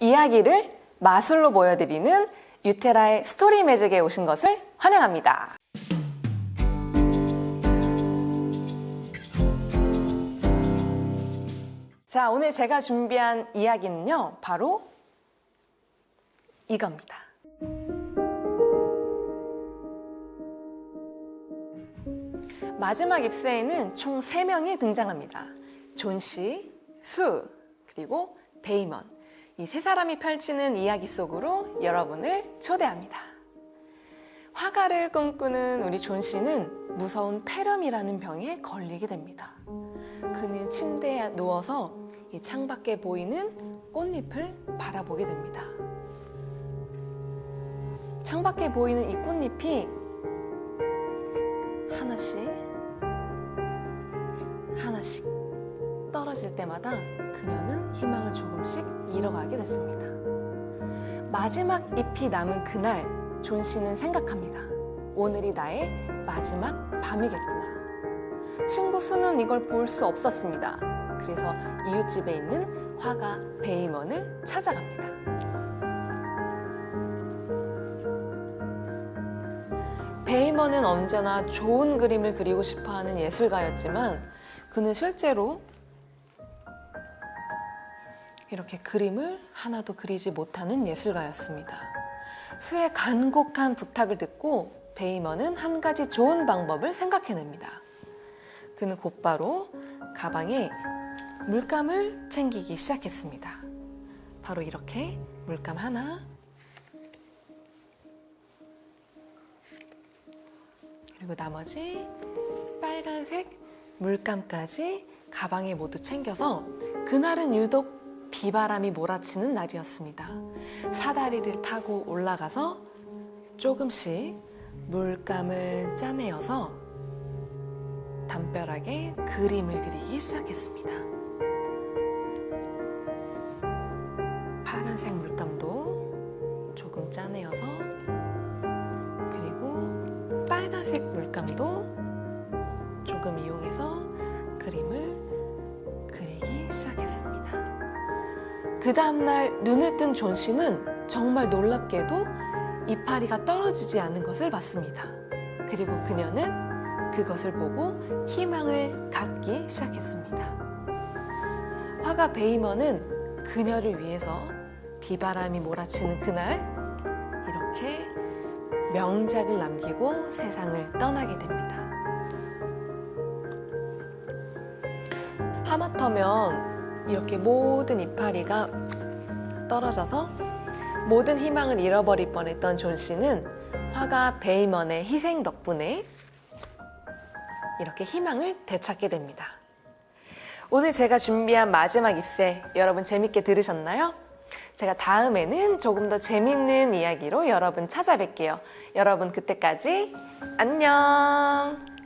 이야기를 마술로 보여드리는 유테라의 스토리 매직에 오신 것을 환영합니다. 자, 오늘 제가 준비한 이야기는요, 바로 이겁니다. 마지막 입세에는 총 3명이 등장합니다. 존 씨, 수, 그리고 베이먼. 이 세 사람이 펼치는 이야기 속으로 여러분을 초대합니다. 화가를 꿈꾸는 우리 존 씨는 무서운 폐렴이라는 병에 걸리게 됩니다. 그는 침대에 누워서 이 창밖에 보이는 꽃잎을 바라보게 됩니다. 창밖에 보이는 이 꽃잎이 하나씩 하나씩 떨어질 때마다 그녀는 희망을 조금씩 잃어가게 됐습니다. 마지막 잎이 남은 그날 존 씨는 생각합니다. 오늘이 나의 마지막 밤이겠구나. 친구 수는 이걸 볼 수 없었습니다. 그래서 이웃집에 있는 화가 베이먼을 찾아갑니다. 베이먼은 언제나 좋은 그림을 그리고 싶어 하는 예술가였지만 그는 실제로 이렇게 그림을 하나도 그리지 못하는 예술가였습니다. 수의 간곡한 부탁을 듣고 베이먼은 한 가지 좋은 방법을 생각해냅니다. 그는 곧바로 가방에 물감을 챙기기 시작했습니다. 바로 이렇게 물감 하나, 그리고 나머지 빨간색 물감까지 가방에 모두 챙겨서 그날은 유독 비바람이 몰아치는 날이었습니다. 사다리를 타고 올라가서 조금씩 물감을 짜내어서 담벼락에 그림을 그리기 시작했습니다. 파란색 물감도 조금 짜내어서 그리고 빨간색 물감도 조금 이용해서 그림을 그 다음날 눈을 뜬 존 씨는 정말 놀랍게도 이파리가 떨어지지 않는 것을 봤습니다. 그리고 그녀는 그것을 보고 희망을 갖기 시작했습니다. 화가 베이먼은 그녀를 위해서 비바람이 몰아치는 그날 이렇게 명작을 남기고 세상을 떠나게 됩니다. 하마터면 이렇게 모든 이파리가 떨어져서 모든 희망을 잃어버릴 뻔했던 존 씨는 화가 베이먼의 희생 덕분에 이렇게 희망을 되찾게 됩니다. 오늘 제가 준비한 마지막 입세 여러분 재밌게 들으셨나요? 제가 다음에는 조금 더 재밌는 이야기로 여러분 찾아뵐게요. 여러분 그때까지 안녕!